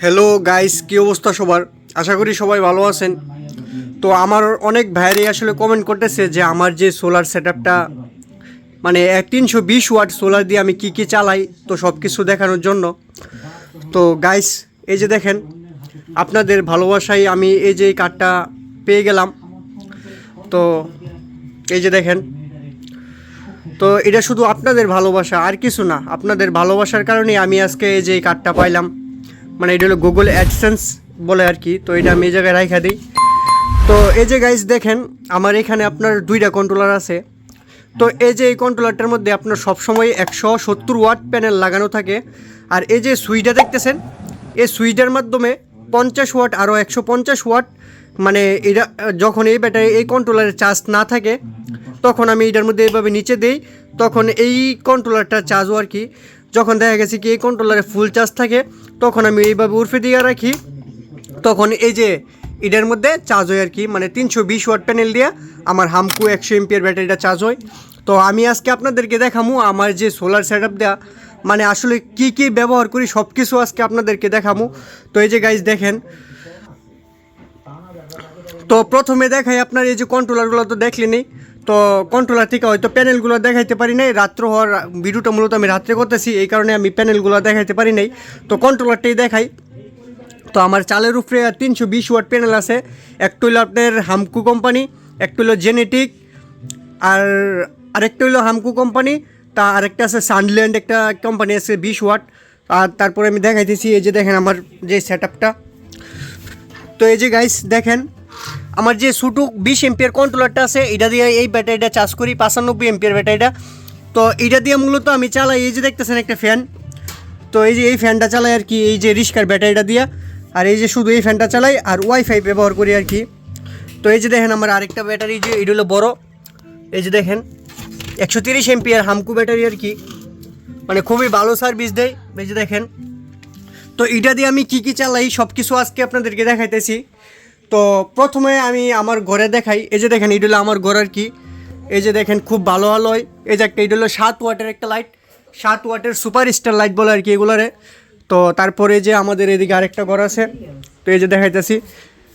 Hello guys কী অবস্থা সবার? আশা করি সবাই ভালো আছেন। তো আমার অনেক ভাইয়ারই আসলে কমেন্ট করতেছে যে আমার যে সোলার সেট আপটা মানে তিনশো বিশ ওয়াট সোলার দিয়ে আমি কি কি চালাই, তো সব কিছু দেখানোর জন্য। তো গাইস এই যে দেখেন, আপনাদের ভালোবাসায় আমি এই যে কার্ডটা পেয়ে গেলাম। তো এই যে দেখেন, তো এটা শুধু আপনাদের ভালোবাসা, আর কিছু না। আপনাদের ভালোবাসার কারণে আমি আজকে এই যে কার্ডটা পাইলাম। মানে এটা হলো গুগল অ্যাডসেন্স বলে আর কি, তো এটা আমি এই জায়গায় রাখা দিই। তো এই যে গাইজ দেখেন, আমার এখানে আপনার দুইটা কন্ট্রোলার আছে। তো এই যে এই কন্ট্রোলারটার মধ্যে আপনার সবসময় একশো সত্তর ওয়াট প্যানেল লাগানো থাকে। আর এই যে সুইচটা দেখতেছেন, এই সুইচটার মাধ্যমে পঞ্চাশ ওয়াট আরও একশো পঞ্চাশ ওয়াট মানে এটা, যখন এই ব্যাটারি, এই কন্ট্রোলারের চার্জ না থাকে, তখন আমি এটার মধ্যে এইভাবে নিচে দিই, তখন এই কন্ট্রোলারটা চার্জও আর কি। যখন দেখা গেছে কি এই কন্ট্রোলারে ফুল চার্জ থাকে, তখন আমি এইভাবে উর্ফে দিয়ে রাখি। তখন এই যে এটার মধ্যে চার্জ হয় আর কি মানে তিনশো বিশ ওয়াট প্যানেল দিয়ে আমার হামকু একশো এমপিয়ার ব্যাটারিটা চার্জ হয়। তো আমি আজকে আপনাদেরকে দেখামু, আমার যে সোলার সেট আপ দেওয়া মানে আসলে কি কি ব্যবহার করি সব কিছু আজকে আপনাদেরকে দেখামু। তো এই যে গাইজ দেখেন তো প্রথমে দেখাই আপনার এই যে কন্ট্রোলারগুলো তো দেখলেনি তো কন্ট্রোলার থেকে হয়তো প্যানেলগুলো দেখাইতে পারি নাই। রাত্র হওয়ার ভিডিওটা মূলত আমি রাত্রে করতেছি, এই কারণে আমি প্যানেলগুলো দেখাইতে পারি নাই। তো কন্ট্রোলারটাই দেখাই। তো আমার চালের উপরে তিনশো বিশ ওয়াট প্যানেল আছে। একটু হলো আপনার হামকু কোম্পানি একটু হলো জেনেটিক আর আরেকটা হলো হামকু কোম্পানি তা আরেকটা আছে সানল্যান্ড একটা কোম্পানি আছে বিশ ওয়াট। আর তারপরে আমি দেখাইতেছি, এই যে দেখেন আমার যে সেট তো এই যে গাইস দেখেন আমার যে সুটু বিশ এমপিয়ার কন্ট্রোলারটা আছে, এটা দিয়ে এই ব্যাটারিটা চার্জ করি, পাঁচানব্বই এমপিয়ার ব্যাটারিটা তো এটা দিয়ে মূলত আমি চালাই, এই যে দেখতেছেন একটা ফ্যান তো এই যে এই ফ্যানটা চালাই আর কি, এই যে রিস্কার ব্যাটারিটা দিয়া। আর এই যে শুধু এই ফ্যানটা চালাই, আর ওয়াইফাই ব্যবহার করি আর কি। তো এই যে দেখেন আমার আরেকটা ব্যাটারি যে এটা হলো বড়। এই যে দেখেন, একশো তিরিশ এমপিয়ার হামকু ব্যাটারি আর কি। মানে খুবই ভালো সার্ভিস দেয়। এই যে দেখেন। তো এটা দিয়ে আমি কি কি চালাই সব কিছু আজকে আপনাদেরকে দেখাইতেছি। তো প্রথমে আমি আমার ঘরে দেখাই। এই যে দেখেন, এটা হলো আমার ঘর আর কি। এই যে দেখেন, খুব ভালো আলোয়। এই যে একটা, এটা হলো সাত ওয়াটের একটা লাইট সাত ওয়াটের সুপার স্টার লাইট বলে আর কি এগুলারে। তো তারপরে যে আমাদের এদিকে আরেকটা ঘর আছে। তো এই যে দেখাইতেছি।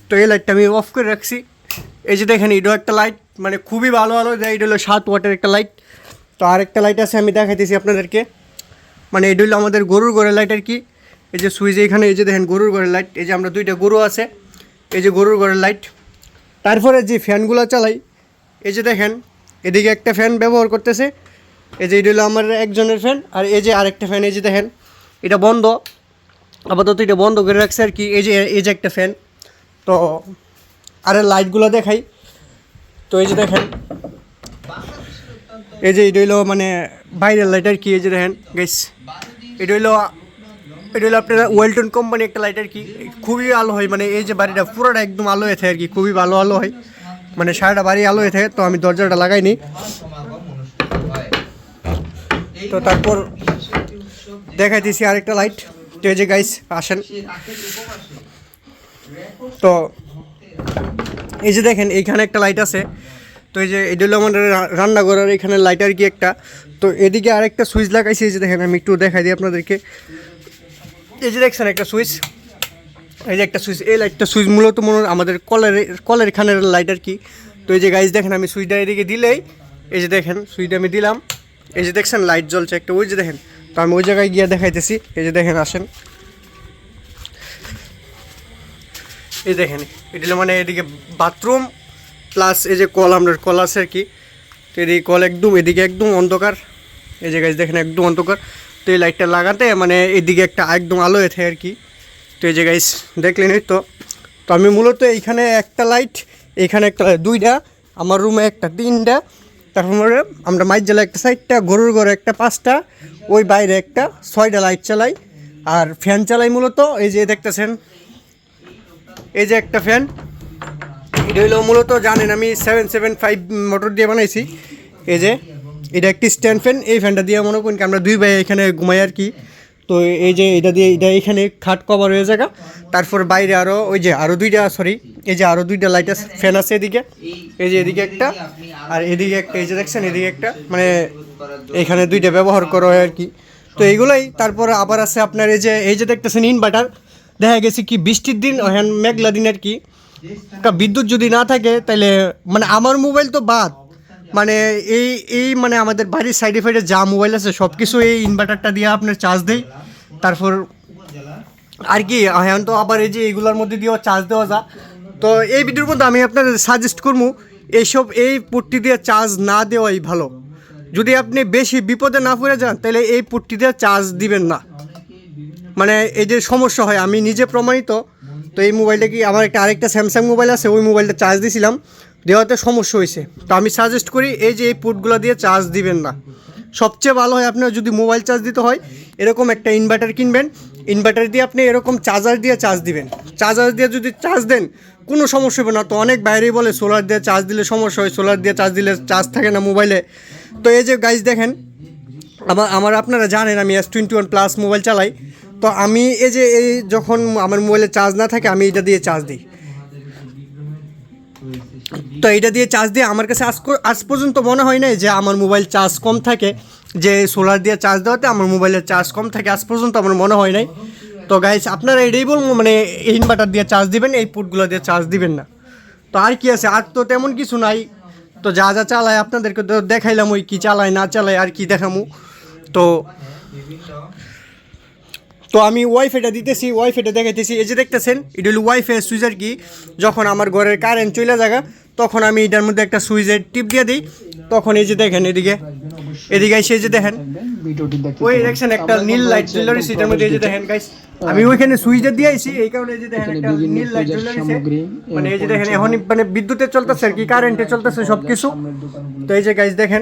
তো এই লাইটটা আমি অফ করে রাখছি। এই যে দেখেন, এটাও একটা লাইট মানে খুবই ভালো আলো দেয়, এটা হলো সাত ওয়াটের একটা লাইট তো আরেকটা লাইট আছে, আমি দেখাইতেছি আপনাদেরকে। মানে এটা হলো আমাদের গরুর ঘরের লাইট আর কি। এই যে সুইচ এখানে, এই যে দেখেন, গরুর ঘরের লাইট এই যে আমরা দুইটা গরু আছে। এই যে গরুর ঘরের লাইট তারপরে যে ফ্যানগুলো চালাই, এই যে দেখেন, এদিকে একটা ফ্যান ব্যবহার করতেছে। এই যে এটা হলো আমার একজনের ফ্যান আর এই যে আরেকটা ফ্যান এই যে দেখেন, এটা বন্ধ। আপাতত এটা বন্ধ করে রাখছে আর কি, এই যে এই যে একটা ফ্যান তো, আর লাইটগুলো দেখাই। তো এই যে দেখেন, এই যে এটা হইল মানে বাইরের লাইট আর কি, এই যে দেখেন গেস এটা হইল এটা হলো আপনার ওয়েলটন কোম্পানি একটা লাইট আর কি, খুবই আলো হয়। মানে এই যে বাড়িটা পুরোটা একদম আলো হয়ে থাকে আর কি, খুবই ভালো আলো হয়। মানে সারাটা বাড়ি আলো হয়ে থাকে, তো আমি দরজাটা লাগাইনি তো তারপর দেখাইতেছি আরেকটা লাইট তো এই যে গাইস আসেন। তো এই যে দেখেন, এইখানে একটা লাইট আছে। তো এই যে এটা হলো আমাদের রান্নাঘরের এখানে লাইট আর কি একটা। তো এদিকে আরেকটা সুইচ লাগাইছি, এই যে দেখেন, আমি একটু দেখাই দিই আপনাদেরকে। এই যে দেখছেন একটা সুইচ, এই যে একটা সুইচ, এই লাইটটা সুইচ মূলত মনে হয় আমাদের কলের কলের খানের লাইট আর কি? তো এই যে গাইজ দেখেন আমি সুইচটা এদিকে দিলেই, এই যে দেখেন, সুইচটা আমি দিলাম। এই যে দেখছেন লাইট জ্বলছে একটা, ওই যে দেখেন। তো আমি ওই জায়গায় গিয়ে দেখাইতেছি, এই যে দেখেন, আসেন। এই দেখেন এটা মানে এদিকে বাথরুম প্লাস এই যে কল আপনার কল আছে আর কি। তো এদিকে কল একদম, এদিকে একদম অন্ধকার। এই যে গাছ দেখেন, একদম অন্ধকার। তো এই লাইটটা লাগাতে মানে এদিকে একটা একদম আলো এথে আর কি। তো এই যে গাইস দেখলেনই তো। তো আমি মূলত এইখানে একটা লাইট এইখানে একটা দুইটা, আমার রুমে একটা তিনটা, তারপরে আমরা মাইর জ্বালা একটা সাইডটা গরুর ঘরে একটা পাঁচটা, ওই বাইরে একটা ছয়টা লাইট চালাই। আর ফ্যান চালাই মূলত, এই যে দেখতেছেন, এই যে একটা ফ্যান এটা হলো মূলত জানেন আমি সেভেন সেভেন ফাইভ মোটর দিয়ে বানাইছি। এই যে এটা একটি স্ট্যান্ড ফ্যান, এই ফ্যানটা দিয়ে মনে করেন আমরা দুই ভাই এখানে ঘুমাই আর কি। তো এই যে এটা দিয়ে, এটা এখানে খাট কভার হয়ে জায়গা তারপর বাইরে আরও ওই যে আরও দুইটা সরি এই যে আরও দুইটা লাইট আছে ফ্যান আছে এদিকে। এই যে এদিকে একটা, আর এদিকে একটা, এই যে দেখছেন, এদিকে একটা মানে এখানে দুইটা ব্যবহার করা হয় আর কি। তো এইগুলোই, তারপর আবার আছে আপনার এই যে এই যে দেখতেছেন ইনভার্টার দেখা গেছে কি বৃষ্টির দিন হ্যান মেঘলা দিন আর কি। বিদ্যুৎ যদি না থাকে তাহলে মানে আমার মোবাইল তো বাদ মানে এই এই মানে আমাদের বাড়ির সাইডে ফাইডে যা মোবাইল আছে সব কিছু এই ইনভার্টারটা দিয়ে আপনার চার্জ দেয়। তারপর আর কি, এখন তো আবার এই যে এইগুলোর মধ্যে দিয়েও চার্জ দেওয়া যা তো এই ভিডিওর মধ্যে আমি আপনাদের সাজেস্ট করব, এইসব, এই পুট্টি দিয়ে চার্জ না দেওয়াই ভালো। যদি আপনি বেশি বিপদে না পড়ে যান, তাহলে এই পুট্টি দিয়ে চার্জ দিবেন না। মানে এই যে সমস্যা হয়, আমি নিজে প্রমাণিত, তো এই মোবাইলটা কি, আমার একটা আরেকটা স্যামসাং মোবাইল আছে, ওই মোবাইলটা চার্জ দিয়েছিলাম দেওয়াতে সমস্যা হয়েছে। তো আমি সাজেস্ট করি এই যে এই পুটগুলো দিয়ে চার্জ দিবেন না। সবচেয়ে ভালো হয় আপনার যদি মোবাইল চার্জ দিতে হয়, এরকম একটা ইনভার্টার কিনবেন। ইনভার্টার দিয়ে আপনি এরকম চার্জার দিয়ে চার্জ দিবেন। চার্জার দিয়ে যদি চার্জ দেন, কোনো সমস্যা হবে না। তো অনেক বাইরেই বলে সোলার দিয়ে চার্জ দিলে সমস্যা হয় সোলার দিয়ে চার্জ দিলে চার্জ থাকে না মোবাইলে তো এই যে গাইজ দেখেন, আমার আমার আপনারা জানেন, আমি S twenty one plus mobile চালাই। তো আমি এই যে, এই যখন আমার মোবাইলে চার্জ না থাকে, আমি এটা দিয়ে চার্জ দিই। তো এটা দিয়ে চার্জ দিয়ে আমার কাছে আজ পর্যন্ত মনে হয় নাই যে আমার মোবাইল চার্জ কম থাকে, যে সোলার দিয়ে চার্জ দেওয়াতে আমার মোবাইলের চার্জ কম থাকে, আজ পর্যন্ত আমার মনে হয় নাই। তো গাইস আপনারা এটাই বলব মানে ইনভার্টার দিয়ে চার্জ দিবেন, এই পুটগুলো দিয়ে চার্জ দিবেন না। তো আর কি আছে? আর তো তেমন কিছু নাই। তো যা যা চালায় আপনাদেরকে তো দেখাইলাম, ওই কি চালায়, না চালায়, আর কি দেখামু। তো তো আমি ওয়াইফাইটা দিতেছি ওয়াইফাইটা দেখাইতেছি। এই যে দেখতেছেন এটা হলো ওয়াইফাই সুইচ আর কি। যখন আমার ঘরের কারেন্ট চলে যাগা তখন আমি এটার মধ্যে একটা সুইচের টিপ দিয়ে দিই। তখন এই যে দেখেন এদিকে এদিকে এসে যে দেখেন ওই দেখছেন একটা নীল লাইট জ্বলে রয়েছে এটার মধ্যে এই যে দেখেন গাইস আমি ওইখানে সুইচটা দিয়ে আইছি এই কারণে এই যে দেখেন একটা নীল লাইট জ্বলে মানে এই যে দেখেন এখনই মানে বিদ্যুতে চলতেছে আর কি কারেন্টে চলতেছে সব কিছু তো এই যে গাইস দেখেন।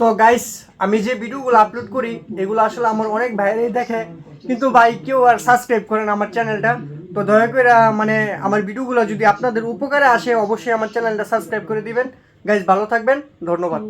তো গাইস আমি যে ভিডিওগুলো আপলোড করি এগুলো আসলে আমার অনেক ভাইরাই দেখে। কিন্তু ভাই, কেউ আর সাবস্ক্রাইব করেন আমার চ্যানেলটা তো দয়া করে মানে আমার ভিডিওগুলো যদি আপনাদের উপকারে আসে, অবশ্যই আমার চ্যানেলটা সাবস্ক্রাইব করে দিবেন। গাইজ ভালো থাকবেন। ধন্যবাদ।